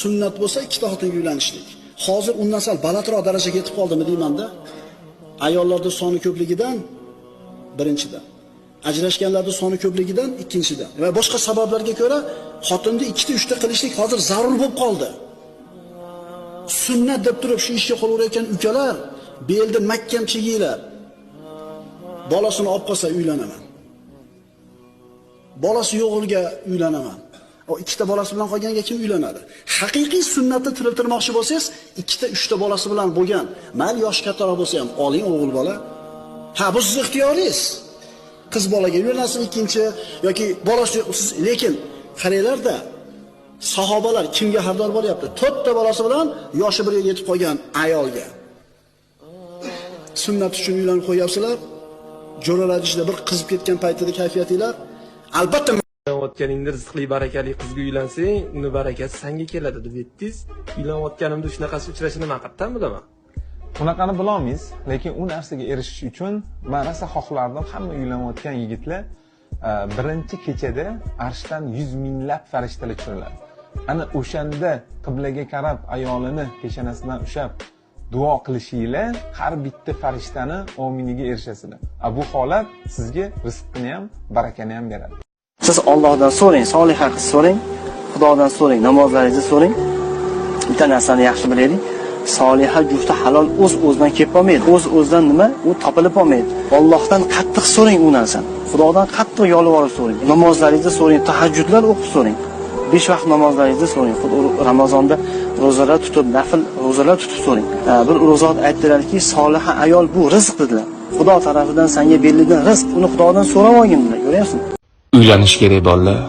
sunnat bo'lsa ikkita xotinga uylanishlik. Hozir undan sal balandroq darajaga yetib qoldimi deymanda. Ayollarda soni ko'pligidan birinchidan. ajrashganlarni soni ko'pligidan ikkinchidan. Va boshqa sabablarga ko'ra xotinni ikkita, uchta qilishlik hozir zarur bo'lib qoldi. Sunnat deb turib shu ishga qolaverayotgan ukalar, belni mahkam cheginglar. Bolasini olib qolsa uylanaman. Bolasi yo'g'ilga uylanaman. O ikkita bolasi bilan qolganiga kim uylanadi? Haqiqiy sunnatni tiriltirmoqchi bo'lsangiz, ikkita, uchta bolasi bilan bo'lgan, mayli yosh kattaroq bo'lsa ham oling o'g'il bola. Ha, bu siz ixtiyoringiz. Qiz bolaga uylansin ikkinchi yoki bolasi siz lekin qaranglarda sahobalar kimga xabardor bo'lyapti? To'rtta bolasi bilan yoshi birga yetib qolgan ayolga. Sunnat uchun uylanib qo'yapsizlar. Jo'ralar ichida bir qizib ketgan paytida kayfiyatinglar albatta uylanayotganingda rizqli barakali qizga uylansang uni barakasi sanga keladi deb aytdingiz uylanayotganimda shunaqasi uchrashini man qayerdan bilaman Bunaqani bilolmaysiz, lekin u narsaga erishish uchun man rosa xohlardim hamma uylanayotgan yigitlar e, birinchi kechada arshdan yuz minglab farishtalar tushiriladi. Ana o'shanda qiblaga qarab ayolini peshanasidan ushlab duo qilishinglar har bitta farishtani ominiga erishasizlar. A bu holat sizga rizqni ham, barakani ham beradi. Siz Allohdan so'rang, soliha qiz so'rang, Xudodan so'rang, namozlaringizni so'rang. Bitta narsani yaxshi bilaylik. Soliha jufti halol o'z o'zidan kelib qolmaydi. O'z o'zidan nima? U topilib qolmaydi. Allohdan qattiq so'rang u narsani. Xudodan qattiq yolvorib so'rang. Namozlaringizni so'rang, tahajjudlar o'qib so'rang. Besh vaqt namozlaringizni so'rang. Ramazonda ro'zalar tutib, nafl ro'zalar tutib so'rang. Bir ro'zot aytdilarki, soliha ayol bu rizq dedilar. Xudo tarafidan senga berilgan rizq, uni Xudodan so'rab olgin dedilar. Ko'ryapsizmi? Uylanish kerak bolalar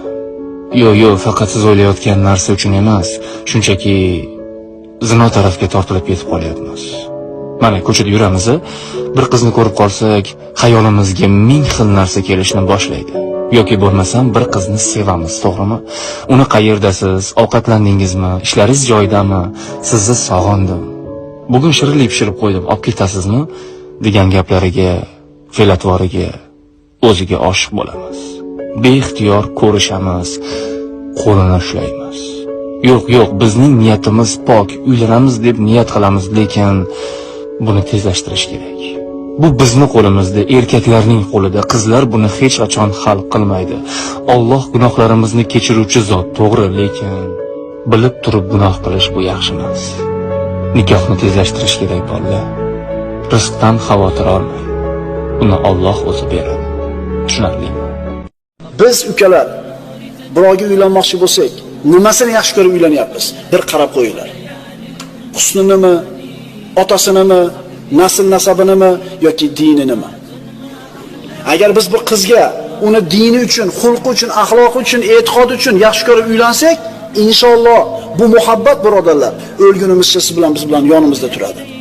yo'q yo'q faqat siz o'ylayotgan narsa uchun emas. Shunchaki zino tarafga tortilib ketib qolyapmiz. Mana ko'chada yuramiz bir qizni ko'rib qolsak xayolimizga ming xil narsa kelishni boshlaydi. Yoki bo'lmasam bir qizni sevamiz to'g'rimi? Uni qayerdasiz? Ovqatlandingizmi? Ishlaringiz joyidami? Sizni sog'indim. Bugun shirinlik pishirib qo'ydim olib ketasizmi? degan gaplariga fe'l-atvoriga o'ziga oshiq bo'lamiz. Beixtiyor ko'rishamiz qo'lini ushlaymiz. Yo'q yo'q bizning niyatimiz pok uylanamiz deb niyat qilamiz lekin buni tezlashtirish kerak. Bu bizni qo'limizda erkaklarning qo'lida qizlar buni hech qachon hal qilmaydi. Alloh gunohlarimizni kechiruvchi zot to'g'ri lekin bilib turib gunoh qilish bu yaxshi emas. Nikohni tezlashtirish kerak bolalar rizqdan xavotir olmang. Uni Alloh o'zi beradi. Tushunarlimi biz ukalar birovga uylanmoqchi bo'lsak, nimasini yaxshi ko'rib uylanyapmiz? Bir qarab qo'yinglar. Husninimi, otasinimi, nasl nasabinimi yoki dininimi? Agar biz bir qizga uni dini uchun, xulqi uchun, axloqi uchun, e'tiqodi uchun yaxshi ko'rib uylansak, inshaalloh bu muhabbat birodarlar o'lgunimizcha siz bilan biz bilan yonimizda turadi.